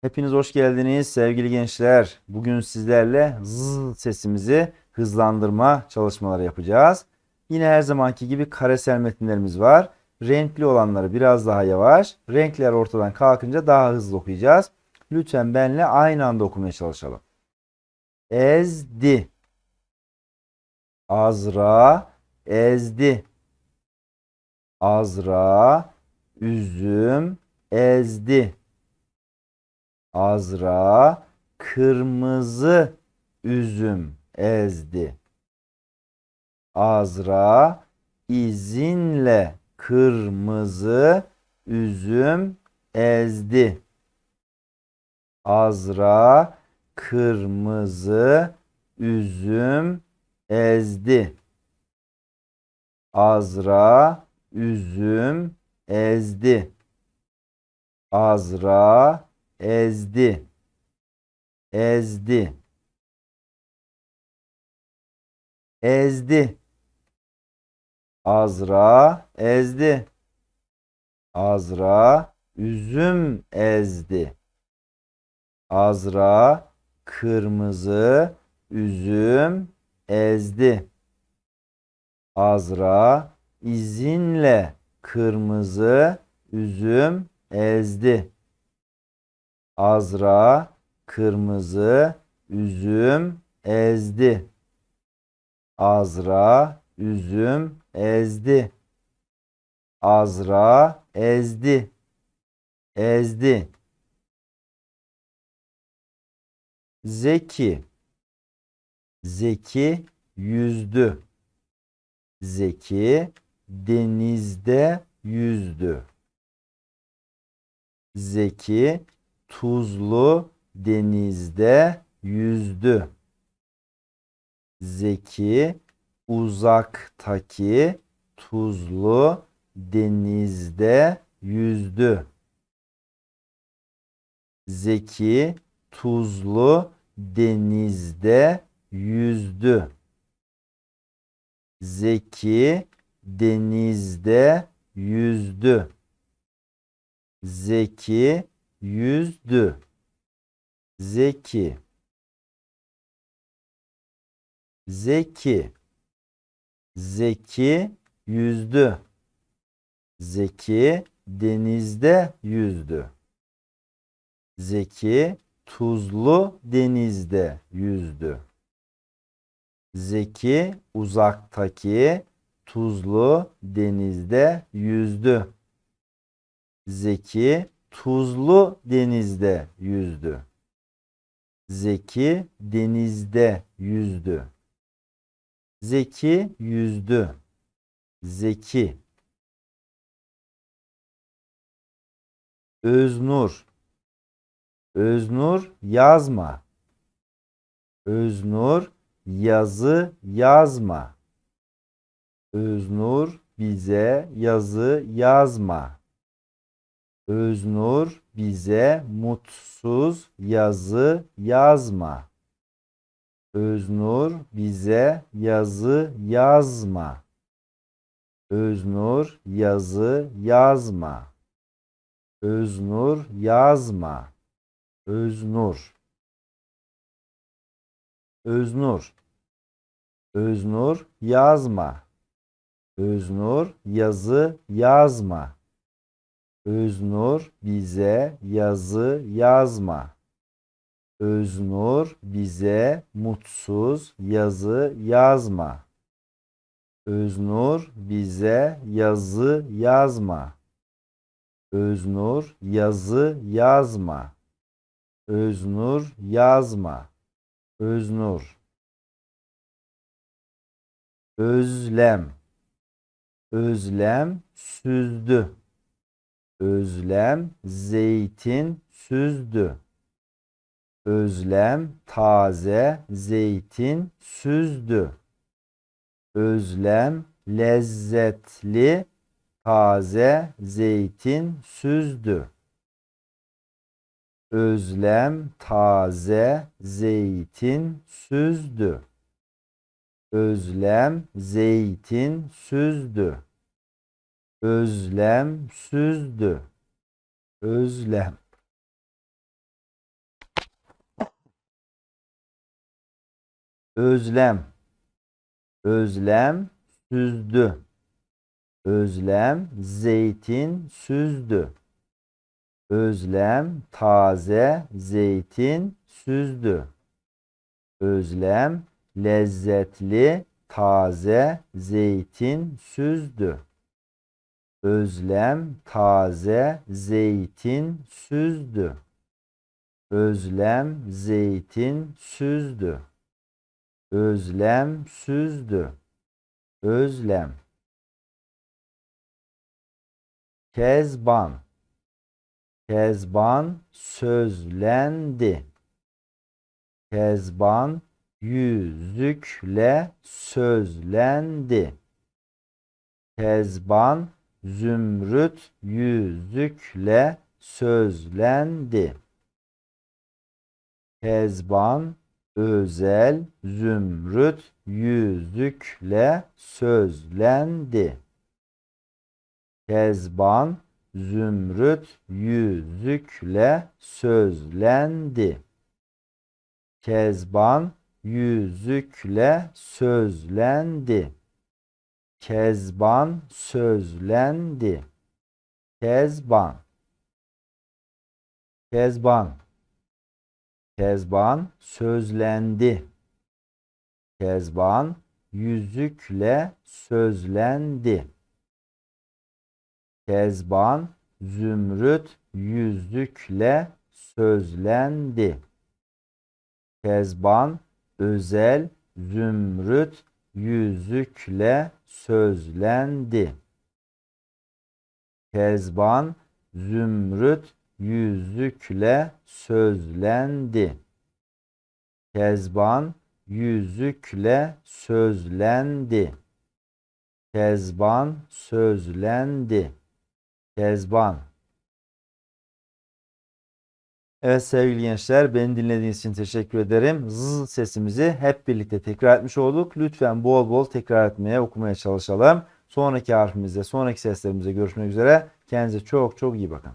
Hepiniz hoş geldiniz sevgili gençler. Bugün sizlerle z sesimizi hızlandırma çalışmaları yapacağız. Yine her zamanki gibi karesel metinlerimiz var. Renkli olanları biraz daha yavaş, renkler ortadan kalkınca daha hızlı okuyacağız. Lütfen benle aynı anda okumaya çalışalım. Ezdi. Azra ezdi. Azra üzüm ezdi. Azra kırmızı üzüm ezdi. Azra izinle kırmızı üzüm ezdi. Azra kırmızı üzüm ezdi. Azra üzüm ezdi. Azra ezdi. Ezdi. Ezdi. Azra ezdi. Azra üzüm ezdi. Azra kırmızı üzüm ezdi. Azra izinle kırmızı üzüm ezdi. Azra kırmızı üzüm ezdi. Azra üzüm ezdi. Azra ezdi. Ezdi. Zeki. Zeki yüzdü. Zeki denizde yüzdü. Zeki tuzlu denizde yüzdü. Zeki uzaktaki tuzlu denizde yüzdü. Zeki tuzlu denizde yüzdü. Zeki denizde yüzdü. Zeki yüzdü. Zeki. Zeki. Zeki yüzdü. Zeki denizde yüzdü. Zeki tuzlu denizde yüzdü. Zeki uzaktaki tuzlu denizde yüzdü. Zeki tuzlu denizde yüzdü. Zeki denizde yüzdü. Zeki yüzdü. Zeki. Öznur. Öznur yazma. Öznur yazı yazma. Öznur bize yazı yazma. Öznur bize mutsuz yazı yazma. Öznur bize yazı yazma. Öznur yazı yazma. Öznur yazma. Öznur. Öznur. Öznur yazma. Öznur yazı yazma. Öznur bize yazı yazma. Öznur bize mutsuz yazı yazma. Öznur bize yazı yazma. Öznur yazı yazma. Öznur yazma. Öznur. Özlem. Özlem süzdü. Özlem zeytin süzdü. Özlem taze zeytin süzdü. Özlem lezzetli taze zeytin süzdü. Özlem taze zeytin süzdü. Özlem zeytin süzdü. Özlem süzdü. Özlem. Özlem. Özlem süzdü. Özlem zeytin süzdü. Özlem taze zeytin süzdü. Özlem lezzetli taze zeytin süzdü. Özlem taze zeytin süzdü. Özlem zeytin süzdü. Özlem süzdü. Özlem. Kezban. Kezban sözlendi. Kezban yüzükle sözlendi. Kezban zümrüt yüzükle sözlendi. Kezban özel zümrüt yüzükle sözlendi. Kezban zümrüt yüzükle sözlendi. Kezban yüzükle sözlendi. Kezban sözlendi. Kezban. Kezban. Kezban sözlendi. Kezban yüzükle sözlendi. Kezban zümrüt yüzükle sözlendi. Kezban özel zümrüt yüzükle sözlendi. Kezban zümrüt yüzükle sözlendi. Kezban yüzükle sözlendi. Kezban sözlendi. Kezban. Evet sevgili gençler, beni dinlediğiniz için teşekkür ederim. Z sesimizi hep birlikte tekrar etmiş olduk. Lütfen bol bol tekrar etmeye, okumaya çalışalım. Sonraki harfimizde, sonraki seslerimizde görüşmek üzere. Kendinize çok çok iyi bakın.